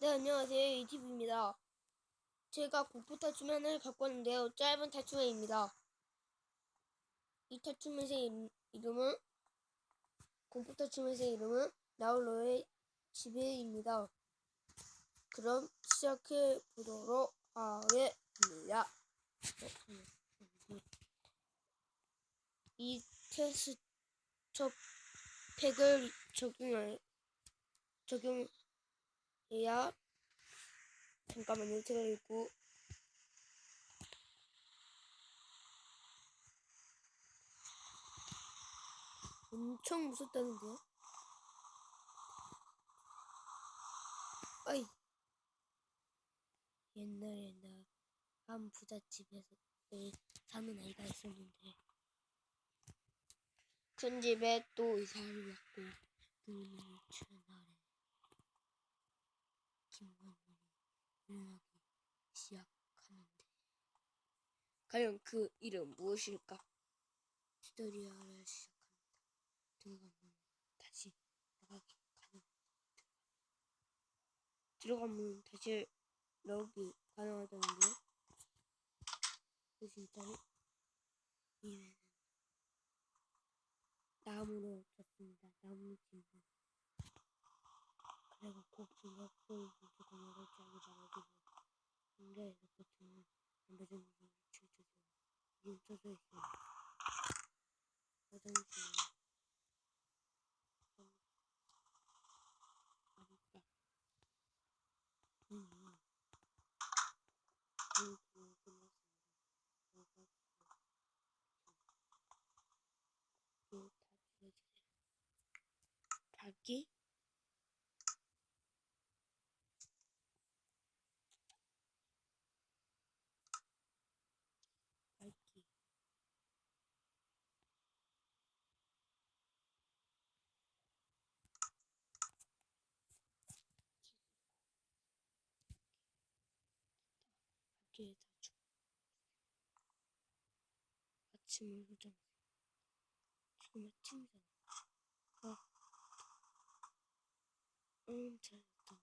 네, 안녕하세요. 이티브입니다. 제가 공포 탈춤맨을 갖고 왔는데요. 짧은 탈춤맨입니다. 이 탈춤맨의 이름- 이름은 공포 탈춤맨의 이름은 나홀로의 지배입니다. 그럼 시작해 보도록 하겠습니다. 이 테스터 팩을 적용할 적용 해야 잠깐만요. 제가 읽고 엄청 무섭다는데요? 아이 옛날에 나 한 부잣집에서 사는 아이가 있었는데 큰 집에 또 이사를 왔고 추는 날 에 김건문이 일어나기 시작하는데 과연 그 이름 무엇일까? 스토리아를 시작합니다. 들어가면 다시 나가기 가능. 들어가면 다시 나오기 가능하다는데요. 그 진짜로 이외에는 나무로 졌습니다. 나무 짐을 그리고 꼭 중학교를 무조건 열어지 하기 바라기로 군대에서 버튼을 안배정으로 쳐줘서 이름 써져 있어요. 화장실 아니다. 음. 그리고 끝났습니다. 나가고 또 닫혀주세요. 닫기? 닫기. 닫기에 닫혀. 아침을 보자. 지금 아침이잖아. 아. 응, 잘했다.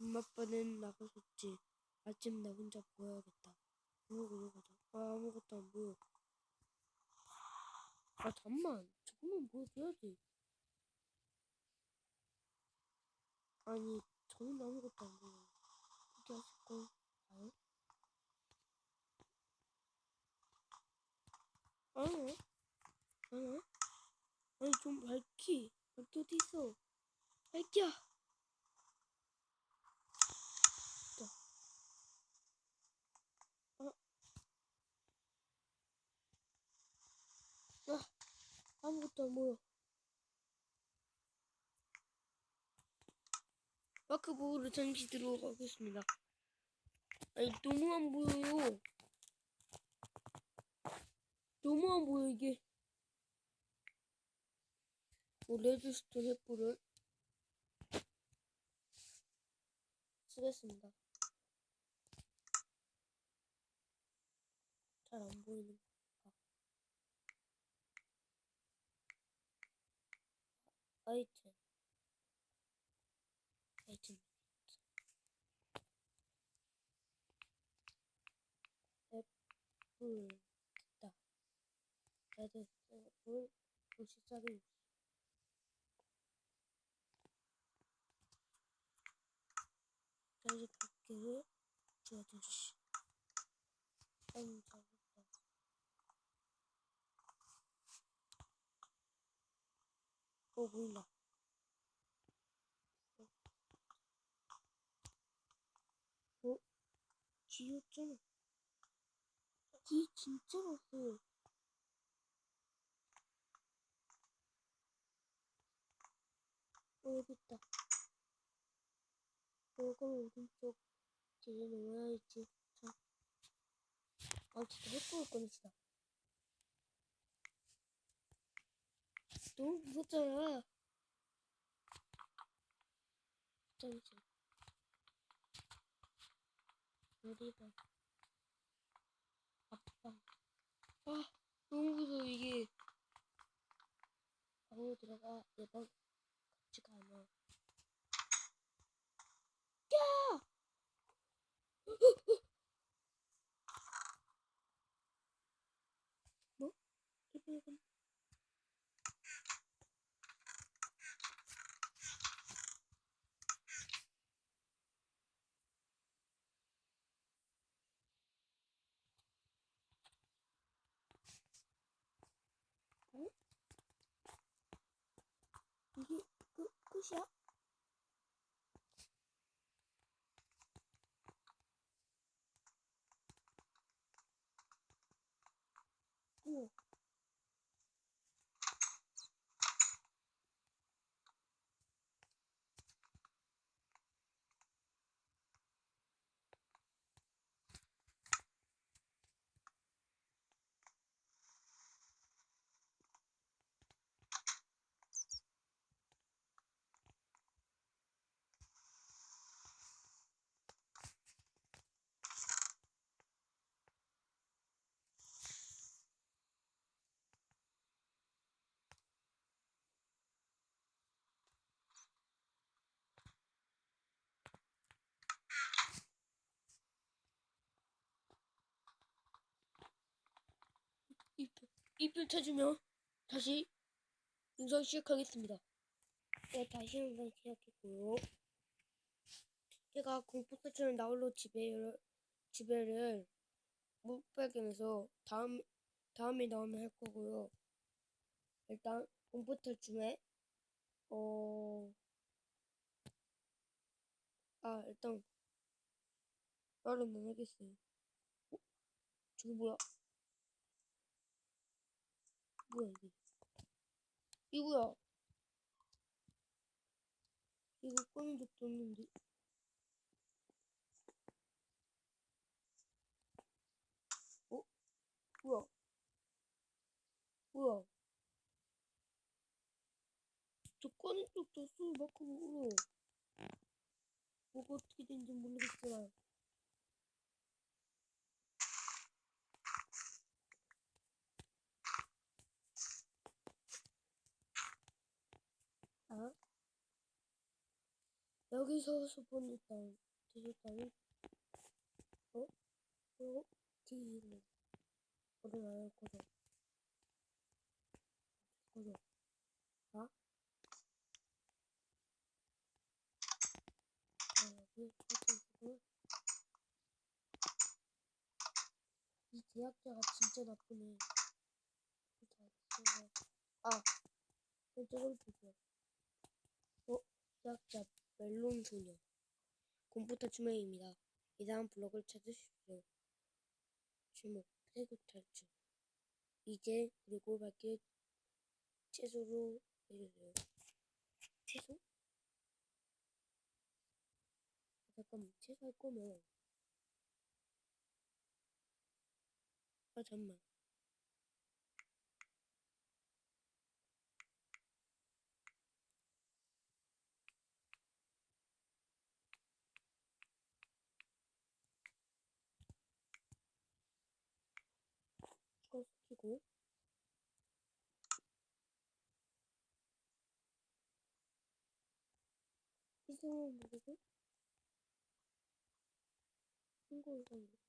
엄마 아빠는 나가셨지. 아침 나 혼자 보여야겠다. 이러고 이러고 아, 아무것도 안 보여. 아, 잠만. 저거만 보여줘야지. 아니, 저는 아무것도 안 보여. 어떻게 하실 걸? 봐요? 아, 아, 아니, 좀 밝히. 밝히 어디 있어? 밝기야! 진짜. 아. 아, 아무것도 안 보여. 마크보호를 잠시 들어가겠습니다. 아니, 너무 안 보여요. 너무 안 보여, 이게. 뭐, 레드스톤 횃불을 쓰겠습니다. 잘 안 보이는 거. 아이템. 아이템. 애플. 됐다. 레드, 애플, 50짜리. 자, 이제 밖에를 지어주시. 음, 잘했다. 진짜 여기 있다. 이걸 오른쪽 뒤에 놓아야지. 자. 아, 진짜 햇불 꺼냈다. 너무 무섭잖아. 잠시. 어디다. 아빠. 아, 너무 무서워, 이게. 방으로 들어가. 내방 같이 가면. 야! 끝이야? 오. 잎, 잎을 찾으며 다시 영상 시작하겠습니다. 네, 다시 영상 시작했고요. 제가 공포터처럼 나홀로 집에, 집에를 못 발견해서 다음, 다음에 나오면 할 거고요. 일단 공포터쯤에 어... 아, 일단 말은 안 하겠어요. 어? 저기 뭐야? 뭐야 이게? 이거야. 이거 꺼낸 적도 없는데. 어? 뭐야? 뭐야? 저 꺼낸 적도 없어. 마크로. 뭐가 어떻게 된지 모르겠어요. 아? 여기서 스폰했다. 되셨다니? 어? 어? 뒤로. 걸어놔요, 걸어. 걸어. 아? 아, 여기 같은 이 제약자가 진짜 나쁘네. 아, 저걸 보세요. 어? 제약자 멜론 소녀. 컴퓨터 주메입니다. 이상한 블록을 찾으십시오. 주목, 태국 탈출. 이제 그리고 밝게 채소로 내려줘요. 채소? 아, 잠깐만, 채소 할 거면. 아, 잠만. 이거 시키고. 이상한 누구고? 친구 이상해.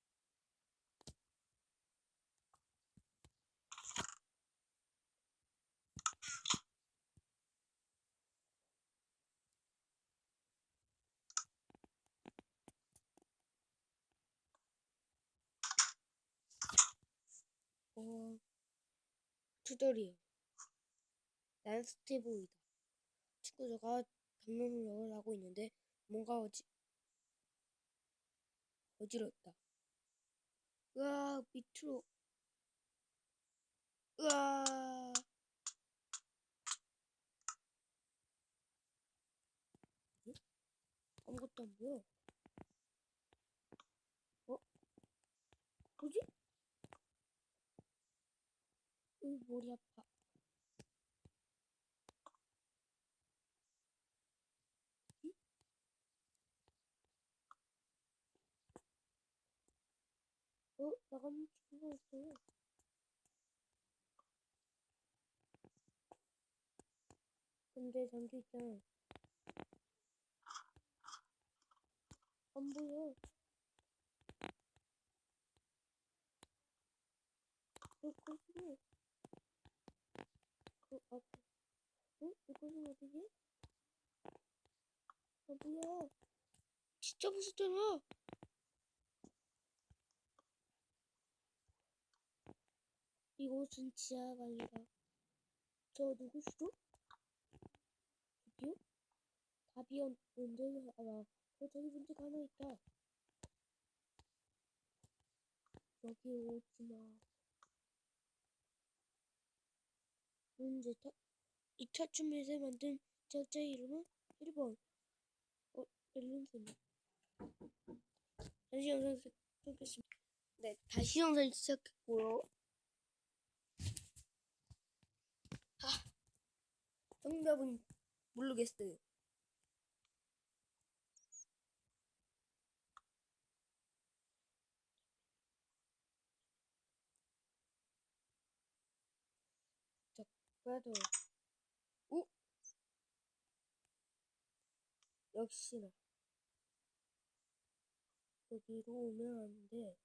어, 투덜이요. 난 스티브이다. 친구들과 담론을 하고 있는데 뭔가 어지 어지럽다. 으아 밑으로 으아 응? 아무것도 안 보여. 어? 뭐지? 으 머리 아파. 응? 어? 나가는 친구가 있어요. 근데 잠겨 있잖아. 안 보여. 어, 거기 로. 그 앞에. 어? 이것은 어디지? 아, 뭐야. 진짜 무섭잖아. 이곳은 지하방이다. 저 누구시죠? 저기요? 답이 언- 언제나 알아. 어, 저기 문제가 하나 있다. 여기 오지 마. 문제 타, 이 탈춤에서 만든 제작자의 이름은 1번. 어, 앨런스네. 다시 영상 시작했습니다. 네, 다시 영상 시작했고요. 아, 정답은 모르겠어요. 그래도 오 역시나 여기로 오면 안 돼.